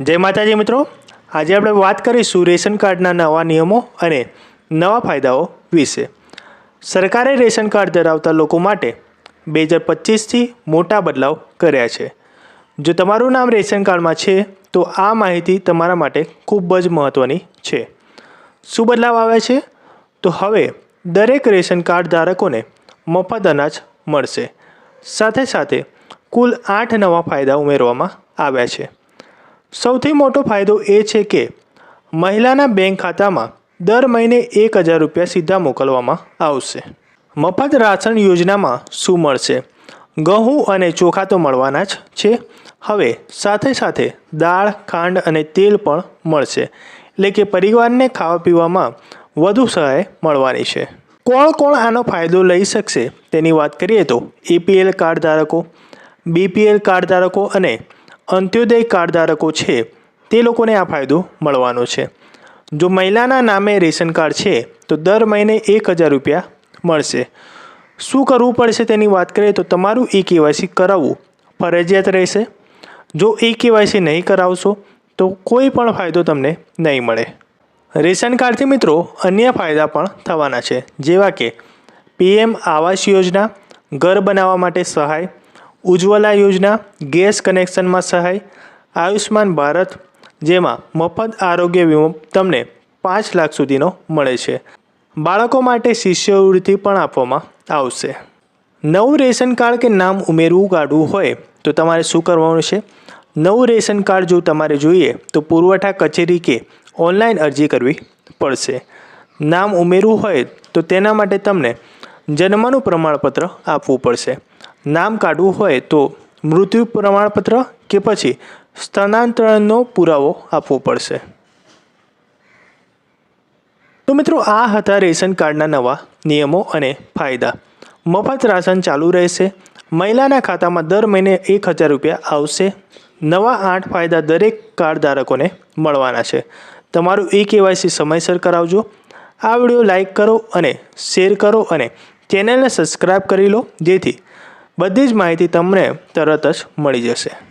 જય માતાજી મિત્રો. આજે આપણે વાત કરીશું રેશન કાર્ડના નવા નિયમો અને નવા ફાયદાઓ વિશે. સરકારે રેશન કાર્ડ ધરાવતા લોકો માટે બે હજાર પચીસથી મોટા બદલાવ કર્યા છે. જો તમારું નામ રેશન કાર્ડમાં છે, તો આ માહિતી તમારા માટે ખૂબ જ મહત્ત્વની છે. શું બદલાવ આવ્યા છે? તો હવે દરેક રેશન કાર્ડ ધારકોને મફત અનાજ મળશે. સાથે સાથે કુલ આઠ નવા ફાયદા ઉમેરવામાં આવ્યા છે. સૌથી મોટો ફાયદો એ છે કે મહિલાના બેંક ખાતામાં દર મહિને એક હજાર રૂપિયા સીધા મોકલવામાં આવશે. મફત રાશન યોજનામાં શું મળશે? ઘઉં અને ચોખા તો મળવાના જ છે. હવે સાથે સાથે દાળ, ખાંડ અને તેલ પણ મળશે. એટલે કે પરિવારને ખાવા પીવામાં વધુ સહાય મળવાની છે. કોણ કોણ આનો ફાયદો લઈ શકશે? તેની વાત કરીએ તો એપીએલ કાર્ડ ધારકો બીપીએલ કાર્ડ ધારકો અને અંત્યોદય કાર્ડ ધારકો છે, તે લોકોને આ ફાયદો મળવાનો છે. જો મહિલાના નામે રેશન કાર્ડ છે, તો દર મહિને એક હજાર રૂપિયા મળશે. શું કરવું પડશે તેની વાત કરીએ તો તમારું ઈ કેવાયસી કરાવવું ફરજિયાત રહેશે. જો ઈ કેવાયસી નહીં કરાવશો, તો કોઈ પણ ફાયદો તમને નહીં મળે. રેશન કાર્ડથી મિત્રો અન્ય ફાયદા પણ થવાના છે. જેવા કે પીએમ આવાસ યોજના, ઘર બનાવવા માટે સહાય ઉજ્જવલા યોજના, ગેસ કનેક્શનમાં સહાય આયુષ્માન ભારત, જેમાં મફત આરોગ્ય વીમો તમને પાંચ લાખ સુધીનો મળે છે. બાળકો માટે શિષ્યવૃત્તિ પણ આપવામાં આવશે. નવું રેશન કાર્ડ કે નામ ઉમેરવું કાઢવું હોય તો તમારે શું કરવાનું છે? નવું રેશન કાર્ડ જો તમારે જોઈએ તો પુરવઠા કચેરી કે ઓનલાઈન અરજી કરવી પડશે. નામ ઉમેરવું હોય તો તેના માટે તમને જન્મનું પ્રમાણપત્ર આપવું પડશે. નામ કાઢવું હોય તો મૃત્યુ પ્રમાણપત્ર કે પછી સ્થાનાંતરણનો પુરાવો આપવો પડશે. તો મિત્રો, આ હતા રેશન કાર્ડના નવા નિયમો અને ફાયદા. મફત રાશન ચાલુ રહેશે. મહિલાના ખાતામાં દર મહિને એક હજાર રૂપિયા આવશે. નવા આઠ ફાયદા દરેક કાર્ડ ધારકોને મળવાના છે. તમારું ઈ કેવાયસી સમયસર કરાવજો. આ વીડિયો લાઇક કરો અને શેર કરો અને ચેનલને સબસ્ક્રાઈબ કરી લો. જેથી બધી જ માહિતી તમને તરત જ મળી જશે.